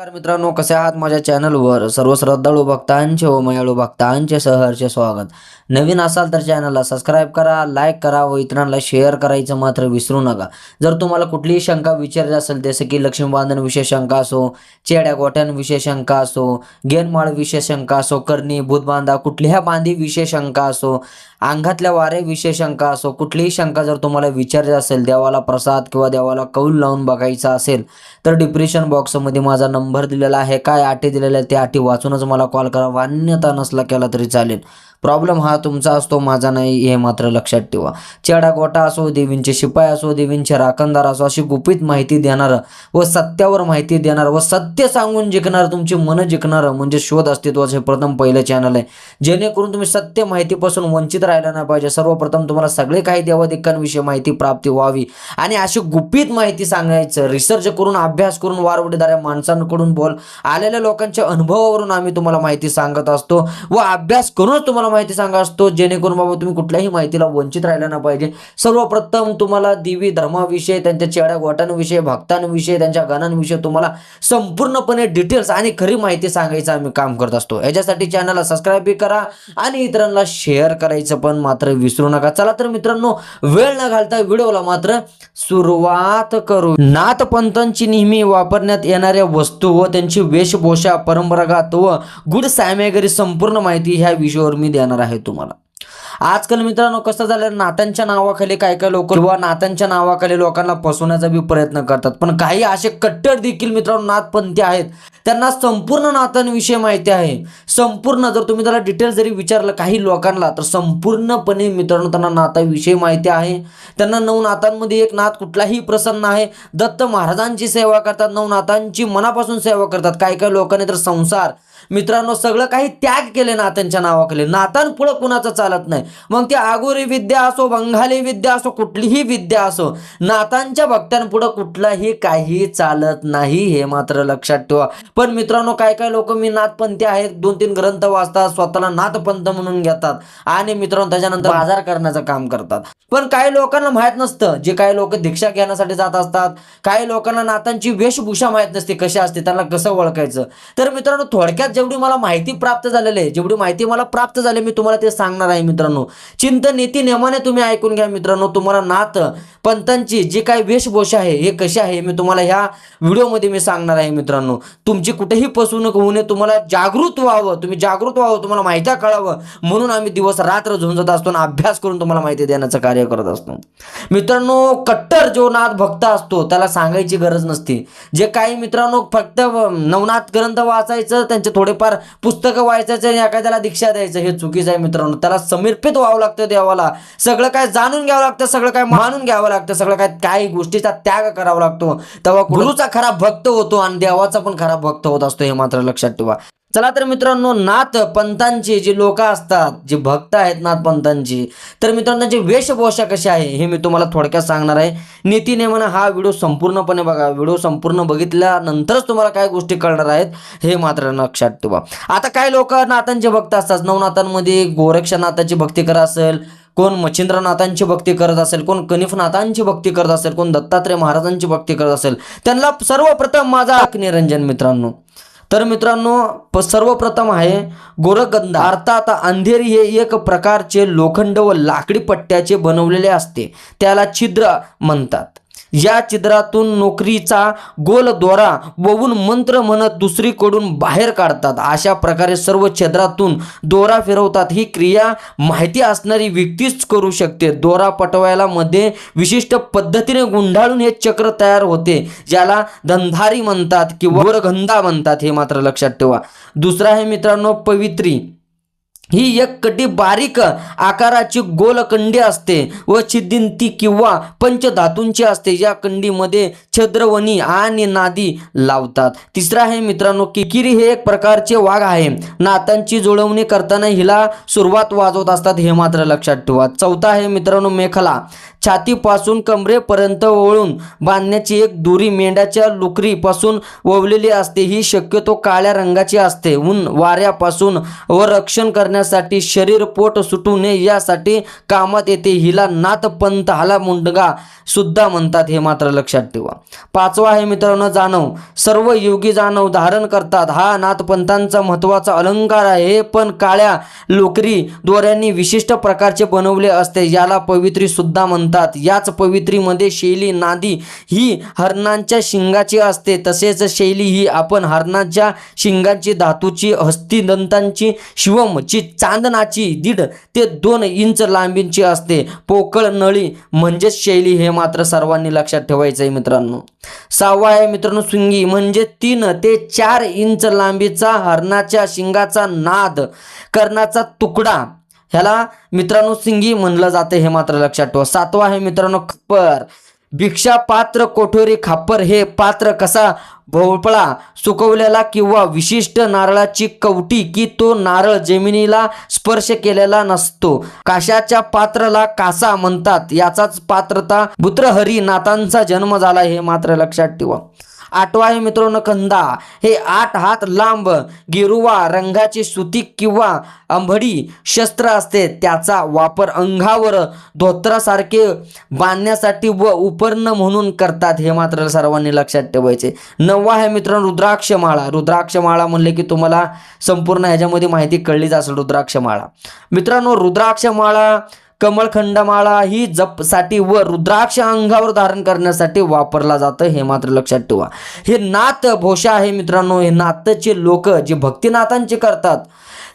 नमस्कार मित्रांनो कसे आहात? माझ्या चॅनलवर सर्व श्रद्धाळू भक्तांचे व मयाळू भक्तांचे सहर्ष स्वागत. नवीन असाल तर चॅनलला सबस्क्राईब करा लाईक करा व इतरांना शेअर करायचं मात्र विसरू नका. जर तुम्हाला कुठलीही शंका विचारायची असेल जसं की लक्ष्मीबांधन शंका असो चेड्या गोठ्यांविषयी शंका असो गेनमाळ शंका असो करणी भूतबांधा कुठल्याही बांधी शंका असो अंगातल्या वारे शंका असो कुठलीही शंका जर तुम्हाला विचारायची असेल देवाला प्रसाद किंवा देवाला कौल लावून बघायचा असेल तर डिप्रेशन बॉक्समध्ये माझा नंबर दिलेला आहे. काय अटी दिलेल्या त्या अटी वाचूनच मला कॉल करा. मान्यता नसला केला तरी चालेल. प्रॉब्लेम हा तुमचा असतो माझा नाही हे मात्र लक्षात ठेवा. चेडा गोटा असो देवींचे शिपाई असो देवींचे राखणदार असो अशी गुपित माहिती देणारं व सत्यावर माहिती देणारं व सत्य सांगून जिंकणारं तुमची मन जिंकणारं म्हणजे शोध अस्तित्वाचे प्रथम पहिलं चॅनल आहे. जेणेकरून तुम्ही सत्य माहितीपासून वंचित राहिला नाही पाहिजे. सर्वप्रथम तुम्हाला सगळे काही देवादिक्कांविषयी माहिती प्राप्ती व्हावी. आणि अशी गुपित माहिती सांगायचं रिसर्च करून अभ्यास करून वारवडीदाऱ्या माणसांकडून बोल. आलेल्या लोकांच्या अनुभवावरून आम्ही तुम्हाला माहिती सांगत असतो व अभ्यास करूनच तुम्हाला माहिती सांगा असतो जेणेकरून बाबा तुम्ही कुठल्याही माहितीला वंचित राहिला नाही पाहिजे. सर्वप्रथम तुम्हाला देवी धर्माविषयी त्यांच्या चेड्या गोटांविषयी भक्तांविषयी त्यांच्या गणांविषयी तुम्हाला संपूर्णपणे डिटेल्स आणि खरी माहिती सांगायचं आम्ही काम करत असतो. याच्यासाठी चॅनलला सबस्क्राईबही करा आणि इतरांना शेअर करायचं पण मात्र विसरू नका. चला तर मित्रांनो वेळ न घालता व्हिडिओला मात्र सुरुवात करू. नाथपंथांची नेहमी वापरण्यात येणाऱ्या वस्तू व त्यांची वेशभूषा परंपरागत व गुड सामेगरी संपूर्ण माहिती ह्या विषयावर मी देणार आहे तुम्हाला. मला आजकाल मित्रांनो कसं झालं नात्यांच्या नावाखाली काय काय लोक किंवा नात्यांच्या नावाखाली लोकांना फसवण्याचा बी प्रयत्न करतात. पण काही असे कट्टर देखील मित्रांनो नाथपंथी आहेत. त्यांना संपूर्ण नात्यांविषयी माहिती आहे. संपूर्ण जर तुम्ही त्याला डिटेल जरी विचारलं काही लोकांना तर संपूर्णपणे मित्रांनो त्यांना नाताविषयी माहिती आहे. त्यांना नऊ नातांमध्ये एक नात कुठलाही प्रसन्न आहे. दत्त महाराजांची सेवा करतात नऊ नातांची मनापासून सेवा करतात. काही काही लोकांनी तर संसार मित्रांनो सगळं काही त्याग केले नात्यांच्या नावाखाली. नातांपुढं कुणाचं चालत नाही. मग ती आगोरी विद्या असो बंगाली विद्या असो कुठलीही विद्या असो नातांच्या भक्तांपुढं कुठलाही काही चालत नाही हे मात्र लक्षात ठेवा. पण मित्रांनो काय काय लोक मी नाथपंथी आहेत दोन तीन ग्रंथ वाचतात स्वतःला नाथपंथ म्हणून घेतात आणि मित्रांनो त्याच्यानंतर आजार करण्याचं काम करतात. पण काही लोकांना माहीत नसतं जे काही लोक दीक्षा घेण्यासाठी जात असतात काही लोकांना नातांची वेशभूषा माहीत नसते कशी असते त्यांना कसं ओळखायचं. तर मित्रांनो थोडक्यात जेवढी मला माहिती प्राप्त झालेली आहे जेवढी माहिती मला प्राप्त झाली मी तुम्हाला ते सांगणार आहे मित्रांनो. चिंतन नीती नियमाने तुम्ही ऐकून घ्या मित्रांनो. तुम्हाला नाथ पंतांची जी काही वेशभूषा आहे हे कशी आहे मी तुम्हाला ह्या व्हिडिओमध्ये मी सांगणार आहे मित्रांनो. तुमची कुठेही फसवणूक होऊ नये तुम्हाला जागृत व्हावं तुम्ही जागृत व्हावं तुम्हाला माहिती कळावं. म्हणून आम्ही दिवस रात्र झुंजत असतो आणि अभ्यास करून तुम्हाला माहिती देण्याचं कार्य करत असतो. मित्रांनो कट्टर जो नाथ भक्त असतो त्याला सांगायची गरज नसते. जे काही मित्रांनो फक्त नवनाथ ग्रंथ वाचायचं त्यांचे थोडेफार पुस्तकं वाचायचं एखाद्याला दीक्षा द्यायचं हे चुकीचं आहे मित्रांनो. त्याला समर्पित व्हावं लागतं देवाला. सगळं काय जाणून घ्यावं लागतं सगळं काय मानून घ्यावं लागतं सगळं काय काही गोष्टीचा त्याग करावा लागतो. तेव्हा गुरुचा खरा भक्त होतो आणि देवाचा पण खरा भक्त होत असतो हे मात्र लक्षात ठेवा. चला तर मित्रांनो नाथ पंथांची जी लोक असतात जे भक्त आहेत नाथ पंथांचे तर मित्रांनो त्यांची वेशभूषा कशी आहे हे मी तुम्हाला थोडक्यात सांगणार आहे. नीती नियमानं हा व्हिडिओ संपूर्णपणे बघा व्हिडिओ संपूर्ण बघितल्यानंतरच तुम्हाला काय गोष्टी कळणार आहेत हे मात्र लक्षात ठेवा. आता काय लोक नाथांचे भक्त असतात? नवनाथांमध्ये गोरक्षनाथाची भक्ती करा असेल कोण मच्छिंद्रनाथांची भक्ती करत असेल कोण कनिफनाथांची भक्ती करत असेल कोण दत्तात्रय महाराजांची भक्ती करत असेल त्यांना सर्वप्रथम माझा निरंजन मित्रांनो. तर मित्रांनो प- सर्वप्रथम आहे गोरगंध अर्थात अंधेरी हे एक प्रकारचे लोखंड व लाकडी पट्ट्याचे बनवलेले असते. त्याला छिद्र म्हणतात. या छिद्रातून नोकरीचा गोल दोरा ववून मंत्र म्हणत दुसरीकडून बाहेर काढतात. अशा प्रकारे सर्व छिद्रातून दोरा फिरवतात. ही क्रिया माहिती असणारी व्यक्तीच करू शकते. दोरा पटवायला मध्ये विशिष्ट पद्धतीने गुंडाळून हे चक्र तयार होते ज्याला धंधारी म्हणतात किंवा गोरगंधा म्हणतात हे मात्र लक्षात ठेवा. दुसरा आहे मित्रांनो पवित्री. ही एक कटी बारीक आकाराची गोल कंडी असते. व छिद्दिंती किंवा पंचधातूंची असते. या कंडीमध्ये छद्रवणी आणि नादी लावतात. तिसरा आहे मित्रांनो किकिरी हे एक प्रकारचे वाघ आहे. नातांची जुळवणी करताना हिला सुरुवात वाजवत असतात हे मात्र लक्षात ठेवा. चौथा आहे मित्रांनो मेखला. छातीपासून कमरेपर्यंत वळून बांधण्याची एक दोरी मेंढ्याच्या लुकरीपासून ववलेली असते. ही शक्यतो काळ्या रंगाची असते. ऊन वाऱ्यापासून व रक्षण करण्या करण्यासाठी शरीर पोट सुटू नये यासाठी कामात येते. हिला नाथपंथ हाला मुंडगा सुद्धा म्हणतात हे मात्र लक्षात ठेवा. पाचवा आहे मित्रांनो जाणव. सर्व योगी जाणव धारण करतात. हा नाथपंतांचा महत्त्वाचा अलंकार आहे. हे पण काळ्या लोकरी दोऱ्यांनी विशिष्ट प्रकारचे बनवले असते. याला पवित्री सुद्धा म्हणतात. याच पवित्रीमध्ये शैली नादी ही हरणांच्या शिंगाची असते. तसेच शैली ही आपण हरणाच्या शिंगांची धातूची हस्तिदंतांची शिवमची चांदनाची दीड ते दोन इंच लांबींची असते. पोकळ नळी म्हणजेच शैली हे मात्र सर्वांनी लक्षात ठेवायचं आहे मित्रांनो. सहावा आहे मित्रांनो सुंगी म्हणजे तीन ते चार इंच लांबीचा हरणाच्या शिंगाचा नाद कर्णाचा तुकडा. ह्याला मित्रांनो सिंगी म्हणलं जाते हे मात्र लक्षात ठेवा. सातवा आहे मित्रांनो खपर भिक्षा पात्र कोठोरी खापर हे पात्र कसा भोपळा सुकवलेला किंवा विशिष्ट नारळाची कवटी की तो नारळ जमिनीला स्पर्श केलेला नसतो? काशाच्या पात्राला कासा म्हणतात याचाच पात्रता बुत्रहरी नाथांचा जन्म झाला हे मात्र लक्षात ठेवा. आठवा आहे मित्रांनो कंदा. हे आठ हात लांब गिरुवा रंगाची सुती किंवा अंभडी शस्त्र असते. त्याचा वापर अंगावर धोत्रासारखे बांधण्यासाठी व उपर्ण म्हणून करतात हे मात्र सर्वांनी लक्षात ठेवायचे. नववा आहे मित्रांनो रुद्राक्षमाळा. रुद्राक्षमाळा म्हणले की तुम्हाला संपूर्ण ह्याच्यामध्ये माहिती कळलीच असेल रुद्राक्षमाळा. मित्रांनो रुद्राक्षमाळा कमळखंडमाळा ही जपसाठी व रुद्राक्ष अंगावर धारण करण्यासाठी वापरला जातं हे मात्र लक्षात ठेवा. हे नाथ भोषा आहे मित्रांनो हे नाथचे लोक जे भक्तिनाथांचे करतात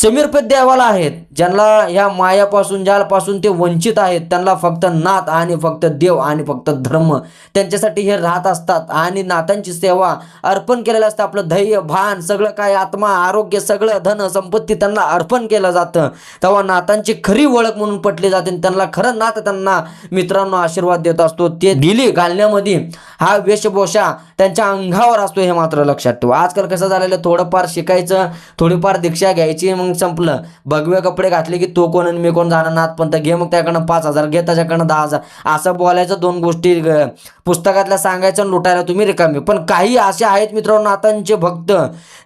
समीर देवाला आहेत. ज्यांना ह्या मायापासून ज्यापासून ते वंचित आहेत त्यांना फक्त नाथ आणि फक्त देव आणि फक्त धर्म त्यांच्यासाठी हे राहत असतात. आणि नाथांची सेवा अर्पण केलेलं असतं. आपलं धैर्य भान सगळं काय आत्मा आरोग्य सगळं धन संपत्ती त्यांना अर्पण केलं जातं. तेव्हा नाथांची खरी ओळख म्हणून पटली जाते आणि त्यांना खरं नाथ त्यांना मित्रांनो आशीर्वाद देत असतो. ते दिली घालण्यामध्ये हा वेशभूषा त्यांच्या अंगावर असतो हे मात्र लक्षात ठेवा. आजकाल कसं झालेलं थोडंफार शिकायचं थोडीफार दीक्षा घ्यायची मग संपलं. भगवे कपडे घातले की तो कोण आणि मी कोण जाणार नाथ पण घे मग त्याकडनं पाच हजार घे त्याच्याकडनं दहा हजार. असं बोलायचं दोन गोष्टी पुस्तकातल्या सांगायचं आणि लुटायला तुम्ही रिकामी. पण काही असे आहेत मित्रांनो नातांचे भक्त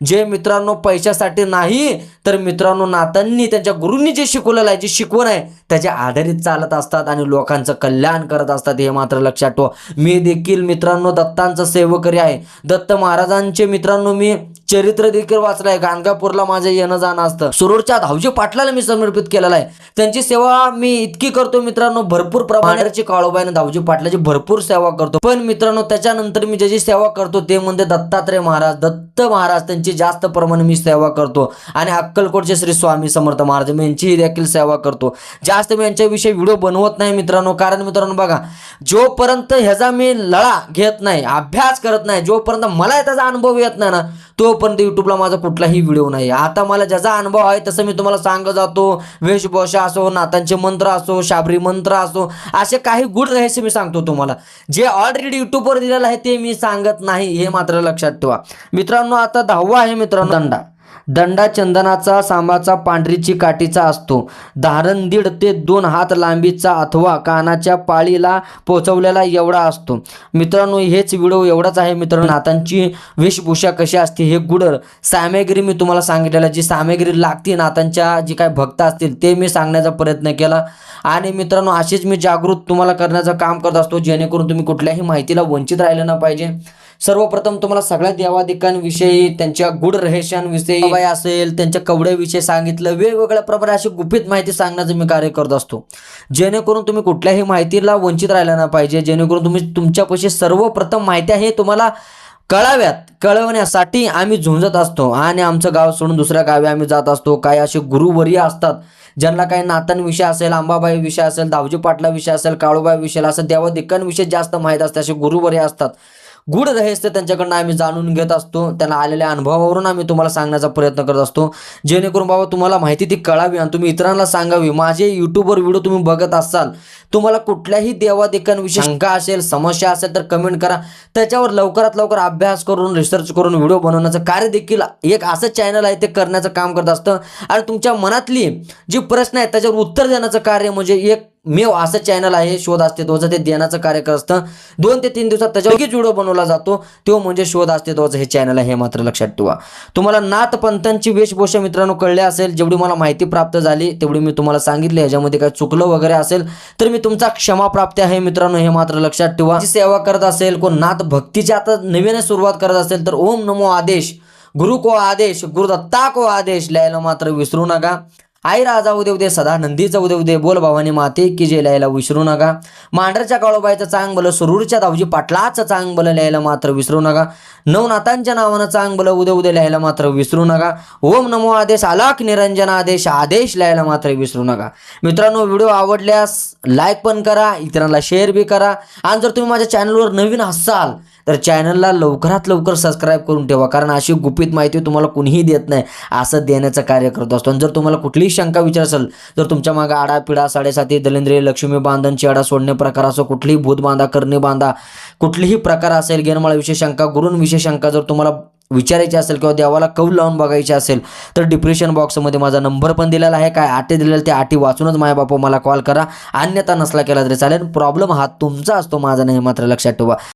जे मित्रांनो पैशासाठी नाही तर मित्रांनो नातांनी त्यांच्या गुरूंनी जे शिकवलेलं आहे जे शिकवण आहे त्याच्या आधारित चालत असतात आणि लोकांचं कल्याण करत असतात हे मात्र लक्षात ठेवा. मी देखील मित्रांनो दत्तांचा सेवकरी आहे. दत्त महाराजांचे मित्रांनो मी चरित्र देखील वाचलं आहे गाणगापूरला माझं येणं जाणं असतं. सुरूरच्या धावजी पाटलाला मी समर्पित केलेला आहे. त्यांची सेवा मी इतकी करतो मित्रांनो भरपूर प्रमाणाची आणि धावजी पाटलाची भरपूर सेवा करतो. पण मित्रांनो त्याच्यानंतर मी ज्याची सेवा करतो ते म्हणजे दत्तात्रय महाराज. दत्त महाराज त्यांची जास्त प्रमाणे मी सेवा करतो. आणि अक्कलकोटचे श्री स्वामी समर्थ महाराज मी यांचीही देखील सेवा करतो. जास्त मी यांच्याविषयी व्हिडिओ बनवत नाही मित्रांनो. कारण मित्रांनो बघा जोपर्यंत ह्याचा मी लळा घेत नाही अभ्यास करत नाही जोपर्यंत मला त्याचा अनुभव येत नाही ना तोपर्यंत युट्यूबला माझा कुठलाही व्हिडिओ नाही. आता मला ज्याचा अनुभव आहे तसं मी तुम्हाला सांगत जातो. वेशभूषा असो नातांचे मंत्र असो शाबरी मंत्र असो असे काही गुड रहस्य मी सांगतो तुम्हाला. जे ऑलरेडी युट्यूबवर दिलेलं आहे ते मी सांगत नाही हे मात्र लक्षात ठेवा. मित्रांनो आता दहावा आहे मित्रांनो दंडा. दंडा चंदनाचा सामाचा पांढरीची काठीचा असतो. धारण दीड ते दोन हात लांबीचा अथवा कानाच्या पाळीला पोचवलेला एवढा असतो. मित्रांनो हेच व्हिडिओ एवढाच आहे. मित्रांनो नातांची वेशभूषा कशी असते हे गुडर सामग्री मी तुम्हाला सांगितलेलं जी सामग्री लागते नातांच्या जी काय भक्त असतील ते मी सांगण्याचा प्रयत्न केला. आणि मित्रांनो असेच मी जागृत तुम्हाला करण्याचं काम करत असतो. जेणेकरून तुम्ही कुठल्याही माहितीला वंचित राहिलं ना पाहिजे. सर्वप्रथम तुम्हाला सगळ्या देवाधिकांविषयी त्यांच्या गुढ रहस्यांविषयी असेल त्यांच्या कवड्याविषयी सांगितलं वेगवेगळ्या प्रकारे अशी गुपित माहिती सांगण्याचं मी कार्य करत असतो. जेणेकरून तुम्ही कुठल्याही माहितीला वंचित राहिला ना पाहिजे जेणेकरून तुम्ही तुमच्यापाशी सर्वप्रथम माहिती आहे तुम्हाला कळाव्यात. कळवण्यासाठी आम्ही झुंजत असतो आणि आमचं गाव सोडून दुसऱ्या गावी आम्ही जात असतो. काही असे गुरुवर्य असतात ज्यांना काही नातांविषय असेल अंबाबाई विषय असेल दावजी पाटला विषय असेल काळूबाई विषय असेल देवाधिकांविषयी जास्त माहीत असते असे गुरुवर्य असतात. गुड रहस्य त्यांच्याकडनं आम्ही जाणून घेत असतो. त्यांना आलेल्या अनुभवावरून आम्ही तुम्हाला सांगण्याचा प्रयत्न करत असतो. जेणेकरून बाबा तुम्हाला माहिती ती कळावी आणि तुम्ही इतरांना सांगावी. माझे युट्यूबवर व्हिडिओ तुम्ही बघत असाल तुम्हाला कुठल्याही देवादेखांविषयी शंका असेल समस्या असेल तर कमेंट करा. त्याच्यावर लवकरात लवकर अभ्यास करून रिसर्च करून व्हिडिओ बनवण्याचं कार्य देखील एक असं चॅनल आहे ते करण्याचं काम करत असतं. आणि तुमच्या मनातली जी प्रश्न आहेत त्याच्यावर उत्तर देण्याचं कार्य म्हणजे एक मेव असं चॅनल आहे शोध अस्तित्वाचं ते देण्याचं कार्य करत असतं. दोन ते तीन दिवसात त्याच्यावर जुडो बनवला जातो. तो म्हणजे शोध अस्तित्वाचं हे चॅनल आहे हे मात्र लक्षात ठेवा. तुम्हाला नाथ पंथांची वेशभूषा मित्रांनो कळले असेल जेवढी मला माहिती प्राप्त झाली तेवढी मी तुम्हाला सांगितली. ह्याच्यामध्ये काय चुकलं वगैरे असेल तर मी तुमचा क्षमा प्राप्त आहे मित्रांनो हे मात्र लक्षात ठेवा. सेवा करत असेल कोण नाथ भक्तीची आता नवीने सुरुवात करत असेल तर ओम नमो आदेश गुरु को आदेश गुरुदत्ता को आदेश लिहायला मात्र विसरू नका. आई राजा उदे उदे सदा नंदीचा उदे उदे बोल भावानी माते की जे लिहायला विसरू नका. मांढरच्या काळोबाईचं चांग बलं सुरूरच्या दावजी पाटलाचं चांग बलं लिहायला मात्र विसरू नका. नवनाथांच्या नावानं चांग बलं उदे उदे लिहायला मात्र विसरू नका. ओम नमो आदेश अलाख निरंजन आदेश आदेश लिहायला मात्र विसरू नका. मित्रांनो व्हिडिओ आवडल्यास लाईक पण करा इतरांना शेअर बी करा. आणि जर तुम्ही माझ्या चॅनलवर नवीन असाल तर चॅनलला लवकरात लवकर सबस्क्राईब करून ठेवा. कारण अशी गुपित माहिती तुम्हाला कुणीही देत नाही असं देण्याचं कार्य करत असतो. आणि जर तुम्हाला कुठलीही शंका विचार असेल तर तुमच्या मागे आडा पिढा साडेसाती दलिंद्रे लक्ष्मी बांधन चेडा सोडणे प्रकार असो कुठलीही भूत बांधा करणे बांधा कुठलीही प्रकार असेल गेरमाळाविषयी शंका गुरूंविषयी शंका जर तुम्हाला विचारायची असेल किंवा देवाला कौल लावून बघायची असेल तर डिप्रेशन बॉक्समध्ये माझा नंबर पण दिलेला आहे. काय आटी दिलेलं ते आटी वाचूनच माझ्या बापू मला कॉल करा. अन्यथा नसला केला तरी चालेल. प्रॉब्लेम हा तुमचा असतो माझा नाही मात्र लक्षात ठेवा.